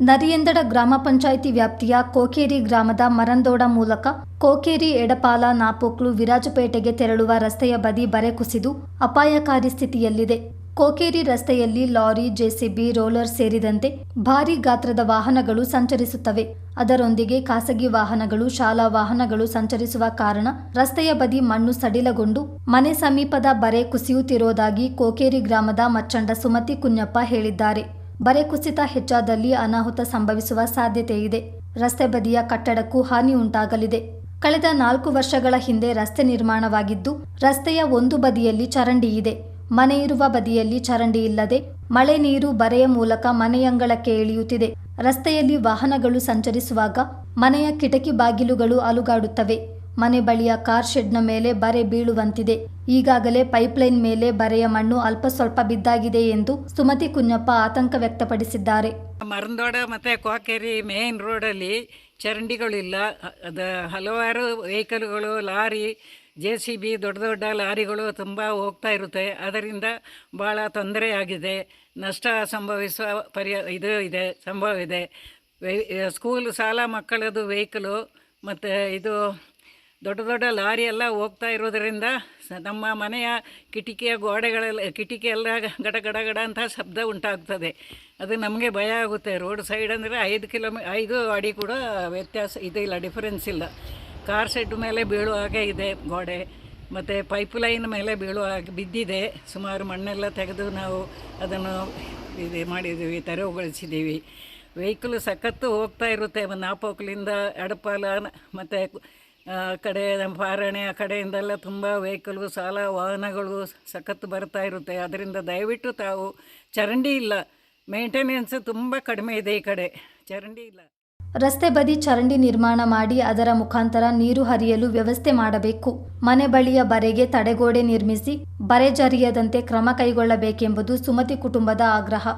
ನರಿಯಂದಡ ಗ್ರಾಮ ಪಂಚಾಯಿತಿ ವ್ಯಾಪ್ತಿಯ ಕೋಕೇರಿ ಗ್ರಾಮದ ಮರಂದೋಡ ಮೂಲಕ ಕೋಕೇರಿ ಎಡಪಾಲ ನಾಪೋಕ್ಲು ವಿರಾಜಪೇಟೆಗೆ ತೆರಳುವ ರಸ್ತೆಯ ಬದಿ ಬರೆ ಕುಸಿದು ಅಪಾಯಕಾರಿ ಸ್ಥಿತಿಯಲ್ಲಿದೆ. ಕೋಕೇರಿ ರಸ್ತೆಯಲ್ಲಿ ಲಾರಿ ಜೆಸಿಬಿ ರೋಲರ್ ಸೇರಿದಂತೆ ಭಾರೀ ಗಾತ್ರದ ವಾಹನಗಳು ಸಂಚರಿಸುತ್ತವೆ. ಅದರೊಂದಿಗೆ ಖಾಸಗಿ ವಾಹನಗಳು, ಶಾಲಾ ವಾಹನಗಳು ಸಂಚರಿಸುವ ಕಾರಣ ರಸ್ತೆಯ ಬದಿ ಮಣ್ಣು ಸಡಿಲಗೊಂಡು ಮನೆ ಸಮೀಪದ ಬರೆ ಕುಸಿಯುತ್ತಿರುವುದಾಗಿ ಕೋಕೇರಿ ಗ್ರಾಮದ ಮಚ್ಚಂಡ ಸುಮತಿ ಕುഞ്ഞಪ್ಪ ಹೇಳಿದ್ದಾರೆ. ಬರೆ ಕುಸಿತ ಹೆಚ್ಚಾದಲ್ಲಿ ಅನಾಹುತ ಸಂಭವಿಸುವ ಸಾಧ್ಯತೆ ಇದೆ ರಸ್ತೆ ಬದಿಯ ಕಟ್ಟಡಕ್ಕೂ ಹಾನಿ ಉಂಟಾಗಲಿದೆ. ಕಳೆದ ನಾಲ್ಕು ವರ್ಷಗಳ ಹಿಂದೆ ರಸ್ತೆ ನಿರ್ಮಾಣವಾಗಿದ್ದು, ರಸ್ತೆಯ ಒಂದು ಬದಿಯಲ್ಲಿ ಚರಂಡಿ ಇದೆ. ಮನೆ ಇರುವ ಬದಿಯಲ್ಲಿ ಚರಂಡಿ ಇಲ್ಲದೆ, ಮಳೆ ನೀರು ಬರೆಯ ಮೂಲಕ ಮನೆಯಂಗಳಕ್ಕೆ ಇಳಿಯುತ್ತಿದೆ. ರಸ್ತೆಯಲ್ಲಿ ವಾಹನಗಳು ಸಂಚರಿಸುವಾಗ ಮನೆಯ ಕಿಟಕಿ ಬಾಗಿಲುಗಳು ಅಲುಗಾಡುತ್ತವೆ. ಮನೆ ಬಳಿಯ ಕಾರ್ ಶೆಡ್ನ ಮೇಲೆ ಬರೆ ಬೀಳುವಂತಿದೆ. ಈಗಾಗಲೇ ಪೈಪ್ಲೈನ್ ಮೇಲೆ ಬರೆಯ ಮಣ್ಣು ಅಲ್ಪ ಸ್ವಲ್ಪ ಬಿದ್ದಾಗಿದೆ ಎಂದು ಸುಮತಿ ಕುಂಜಪ್ಪ ಆತಂಕ ವ್ಯಕ್ತಪಡಿಸಿದ್ದಾರೆ. ಮರಂದೋಡ ಮತ್ತು ಕ್ವಾಕೇರಿ ಮೇನ್ ರೋಡಲ್ಲಿ ಚರಂಡಿಗಳಿಲ್ಲ. ಅದ ಹಲವಾರು ವೆಹಿಕಲ್ಗಳು, ಲಾರಿ, ಜೆ ಸಿ ಬಿ ದೊಡ್ಡ ದೊಡ್ಡ ಲಾರಿಗಳು ತುಂಬ ಹೋಗ್ತಾ ಇರುತ್ತೆ. ಅದರಿಂದ ಭಾಳ ತೊಂದರೆ ಆಗಿದೆ. ನಷ್ಟ ಸಂಭವಿಸುವ ಪರ್ಯ ಇದು ಇದೆ, ಸಂಭವ ಇದೆ. ಸ್ಕೂಲ್, ಶಾಲಾ ಮಕ್ಕಳದು ವೆಹಿಕಲು ಮತ್ತು ಇದು ದೊಡ್ಡ ದೊಡ್ಡ ಲಾರಿ ಎಲ್ಲ ಹೋಗ್ತಾ ಇರೋದರಿಂದ ನಮ್ಮ ಮನೆಯ ಕಿಟಕಿಯ ಗೋಡೆಗಳೆಲ್ಲ, ಕಿಟಕಿ ಎಲ್ಲ ಗಡ ಗಡ ಗಡ ಅಂತ ಶಬ್ದ ಉಂಟಾಗ್ತದೆ. ಅದು ನಮಗೆ ಭಯ ಆಗುತ್ತೆ. ರೋಡ್ ಸೈಡ್ ಅಂದರೆ ಐದು ಕಿಲೋಮೀ ಐದು ಅಡಿ ಕೂಡ ವ್ಯತ್ಯಾಸ ಇದಿಲ್ಲ ಡಿಫರೆನ್ಸ್ ಇಲ್ಲ. ಕಾರ್ ಶೆಡ್ ಮೇಲೆ ಬೀಳುವ ಹಾಗೆ ಇದೆ ಗೋಡೆ, ಮತ್ತು ಪೈಪ್ ಲೈನ್ ಮೇಲೆ ಬೀಳುವ ಹಾಗೆ ಬಿದ್ದಿದೆ. ಸುಮಾರು ಮಣ್ಣೆಲ್ಲ ತೆಗೆದು ನಾವು ಅದನ್ನು ಇದು ಮಾಡಿದ್ದೀವಿ, ತೆರವುಗೊಳಿಸಿದ್ದೀವಿ. ವೆಹಿಕಲ್ ಸಖತ್ತು ಹೋಗ್ತಾ ಇರುತ್ತೆ. ನಾಪೋಕ್ಲಿಂದ ಎಡಪಾಲ ಮತ್ತು ಆ ಕಡೆ ಪಾರಣೆ ಆ ಕಡೆಯಿಂದೆಲ್ಲ ತುಂಬ ವೆಹಿಕಲ್ಗೂ ಸಾಲ, ವಾಹನಗಳು ಸಖತ್ತು ಬರ್ತಾ ಇರುತ್ತೆ. ಅದರಿಂದ ದಯವಿಟ್ಟು ತಾವು ಚರಂಡಿ ಇಲ್ಲ, ಮೇಂಟೆನೆನ್ಸ್ ತುಂಬ ಕಡಿಮೆ ಇದೆ ಈ ಕಡೆ. ಚರಂಡಿ ಇಲ್ಲ. ರಸ್ತೆ ಬದಿ ಚರಂಡಿ ನಿರ್ಮಾಣ ಮಾಡಿ ಅದರ ಮುಖಾಂತರ ನೀರು ಹರಿಯಲು ವ್ಯವಸ್ಥೆ ಮಾಡಬೇಕು. ಮನೆ ಬಳಿಯ ಬರೆಗೆ ತಡೆಗೋಡೆ ನಿರ್ಮಿಸಿ, ಬರೆ ಜರಿಯದಂತೆ ಕ್ರಮ ಕೈಗೊಳ್ಳಬೇಕೆಂಬುದು ಸುಮತಿ ಕುಟುಂಬದ ಆಗ್ರಹ.